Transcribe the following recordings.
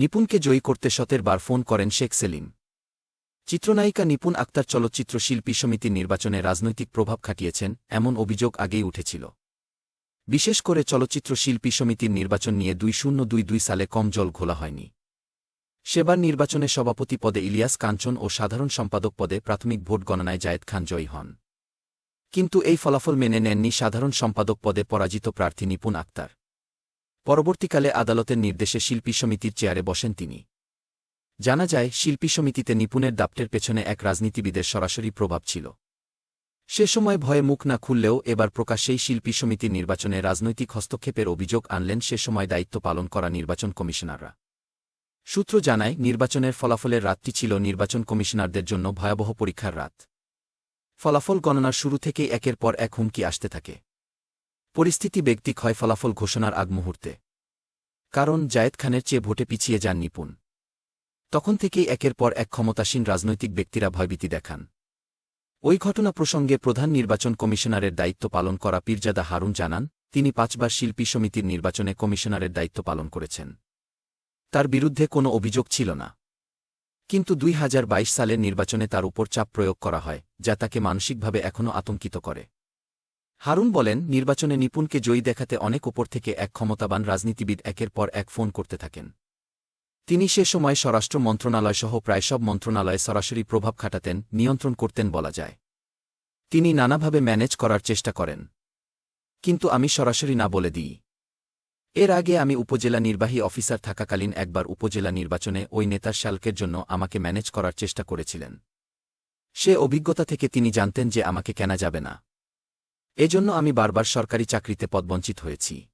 নিপুণকে জয়ী করতে শতের বার ফোন করেন শেখ সেলিম। চিত্রনায়িকা নিপুণ আক্তার চলচ্চিত্র শিল্পী সমিতির নির্বাচনে রাজনৈতিক প্রভাব খাটিয়েছেন, এমন অভিযোগ আগেই উঠেছিল। বিশেষ করে চলচ্চিত্র শিল্পী সমিতির নির্বাচন নিয়ে দুই শূন্য দুই দুই সালে কম জল ঘোলা হয়নি। সেবার নির্বাচনে সভাপতি পদে ইলিয়াস কাঞ্চন ও সাধারণ সম্পাদক পদে প্রাথমিক ভোট গণনায় জায়েদ খান জয়ী হন। কিন্তু এই ফলাফল মেনে নেননি সাধারণ সম্পাদক পদে পরাজিত প্রার্থী নিপুণ আক্তার। পরবর্তীকালে আদালতের নির্দেশে শিল্পী সমিতির চেয়ারে বসেন তিনি। জানা যায়, শিল্পী সমিতিতে নিপুণের দাপ্টের পেছনে এক রাজনীতিবিদের সরাসরি প্রভাব ছিল। সে সময় ভয়ে মুখ না খুললেও এবার প্রকাশ্যেই শিল্পী সমিতির নির্বাচনে রাজনৈতিক হস্তক্ষেপের অভিযোগ আনলেন সে সময় দায়িত্ব পালন করা নির্বাচন কমিশনাররা। সূত্র জানায়, নির্বাচনের ফলাফলের রাতটি ছিল নির্বাচন কমিশনারদের জন্য ভয়াবহ পরীক্ষার রাত। ফলাফল গণনার শুরু থেকেই একের পর এক হুমকি আসতে থাকে। পরিস্থিতি ব্যক্তিক ক্ষয় ফলাফল ঘোষণার আগ মুহূর্তে। কারণ জায়েদ খানের চেয়ে ভোটে পিছিয়ে যান নিপুণ। তখন থেকেই একের পর এক ক্ষমতাসীন রাজনৈতিক ব্যক্তিরা ভয়ভীতি দেখান। ওই ঘটনা প্রসঙ্গে প্রধান নির্বাচন কমিশনারের দায়িত্ব পালন করা পীরজাদা হারুন জানান, তিনি পাঁচবার শিল্পী সমিতির নির্বাচনে কমিশনারের দায়িত্ব পালন করেছেন। তার বিরুদ্ধে কোনো অভিযোগ ছিল না। কিন্তু দুই হাজার বাইশ সালের নির্বাচনে তার উপর চাপ প্রয়োগ করা হয়, যা তাকে মানসিকভাবে এখনও আতঙ্কিত করে। হারুন বলেন, নির্বাচনে নিপুণকে জয়ী দেখাতে অনেক ওপর থেকে এক ক্ষমতাবান রাজনীতিবিদ একের পর এক ফোন করতে থাকেন। তিনি সে সময় স্বরাষ্ট্র মন্ত্রণালয়সহ প্রায় সব মন্ত্রণালয়ে সরাসরি প্রভাব খাটাতেন, নিয়ন্ত্রণ করতেন বলা যায়। তিনি নানাভাবে ম্যানেজ করার চেষ্টা করেন। কিন্তু আমি সরাসরি না বলে দিই। এর আগে আমি উপজেলা নির্বাহী অফিসার থাকাকালীন একবার উপজেলা নির্বাচনে ওই নেতার শালকের জন্য আমাকে ম্যানেজ করার চেষ্টা করেছিলেন। সে অভিজ্ঞতা থেকে তিনি জানতেন যে আমাকে কেনা যাবে না। এজন্য আমি বারবার সরকারি চাকরিতে পদবঞ্চিত হয়েছি।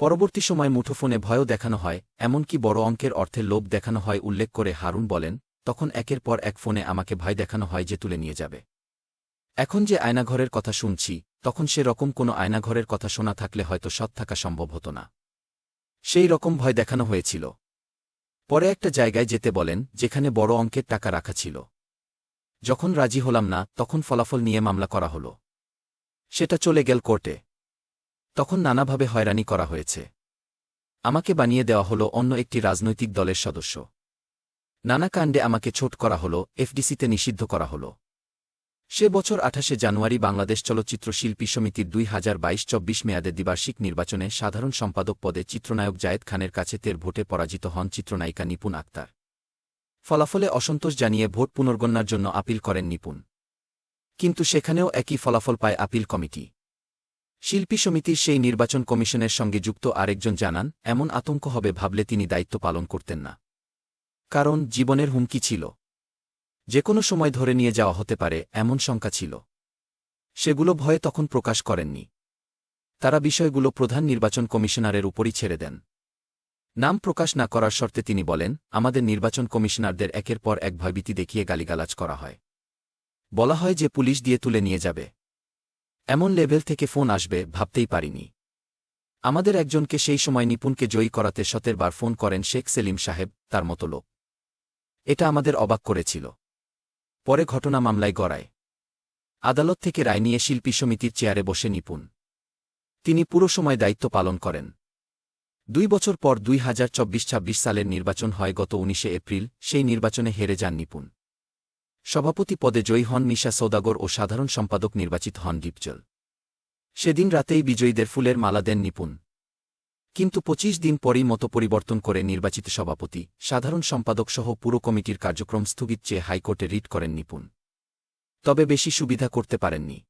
পরবর্তী সময় মুঠোফোনে ভয়ও দেখানো হয়, এমনকি বড় অঙ্কের অর্থের লোভ দেখানো হয়, উল্লেখ করে হারুন বলেন, তখন একের পর এক ফোনে আমাকে ভয় দেখানো হয় যে তুলে নিয়ে যাবে। এখন যে আয়নাঘরের কথা শুনছি, তখন সে রকম কোনো আয়নাঘরের কথা শোনা থাকলে হয়তো সৎ থাকা সম্ভব হতো না। সেই রকম ভয় দেখানো হয়েছিল। পরে একটা জায়গায় যেতে বলেন, যেখানে বড় অঙ্কের টাকা রাখা ছিল। যখন রাজি হলাম না, তখন ফলাফল নিয়ে মামলা করা হল। সেটা চলে গেল কোর্টে। তখন নানাভাবে হয়রানি করা হয়েছে। আমাকে বানিয়ে দেওয়া হল অন্য একটি রাজনৈতিক দলের সদস্য। নানা কাণ্ডে আমাকে ছোট করা হল, এফডিসিতে নিষিদ্ধ করা হল। সে বছর আঠাশে জানুয়ারি বাংলাদেশ চলচ্চিত্র শিল্পী সমিতির দুই হাজার বাইশ চব্বিশ মেয়াদে দ্বিবার্ষিক নির্বাচনে সাধারণ সম্পাদক পদে চিত্রনায়ক জায়েদ খানের কাছে তের ভোটে পরাজিত হন চিত্রনায়িকা নিপুণ আক্তার। ফলাফলে অসন্তোষ জানিয়ে ভোট পুনর্গণনার জন্য আপিল করেন নিপুণ। কিন্তু সেখানেও একই ফলাফল পায় আপিল কমিটি। শিল্পী সমিতির সেই নির্বাচন কমিশনের সঙ্গে যুক্ত আরেকজন জানান, এমন আতঙ্ক হবে ভাবলে তিনি দায়িত্ব পালন করতেন না। কারণ জীবনের হুমকি ছিল। যে কোনো সময় ধরে নিয়ে যাওয়া হতে পারে, এমন শঙ্কা ছিল। সেগুলো ভয়ে তখন প্রকাশ করেননি। তারা বিষয়গুলো প্রধান নির্বাচন কমিশনারের উপরই ছেড়ে দেন। নাম প্রকাশ না করার শর্তে তিনি বলেন, আমাদের নির্বাচন কমিশনারদের একের পর এক ভয়ভীতি দেখিয়ে গালিগালাজ করা হয়। বলা হয় যে পুলিশ দিয়ে তুলে নিয়ে যাবে। এমন লেভেল থেকে ফোন আসবে, ভাবতেই পারিনি। আমাদের একজনকে সেই সময় নিপুণকে জয়ী করাতে শতের বার ফোন করেন শেখ সেলিম সাহেব, তার মতো লোক। এটা আমাদের অবাক করেছিল। পরে ঘটনা মামলায় গড়ায়। আদালত থেকে রায় নিয়ে শিল্পী সমিতির চেয়ারে বসে নিপুণ। তিনি পুরো সময় দায়িত্ব পালন করেন। দুই বছর পর দুই হাজার চব্বিশ ছাব্বিশ সালের নির্বাচন হয় গত উনিশে এপ্রিল, সেই নির্বাচনে হেরে যান নিপুণ। সভাপতি পদে জয়ী হন নিশা সৌদাগর ও সাধারণ সম্পাদক নির্বাচিত হন ডিপজল। সেদিন রাতেই বিজয়ীদের ফুলের মালা দেন নিপুণ। কিন্তু পঁচিশ দিন পরই মতো পরিবর্তন করে নির্বাচিত সভাপতি, সাধারণ সম্পাদক সহ পুরো কমিটির কার্যক্রম স্থগিত চেয়ে হাইকোর্টে রিট করেন নিপুণ। তবে বেশি সুবিধা করতে পারেননি।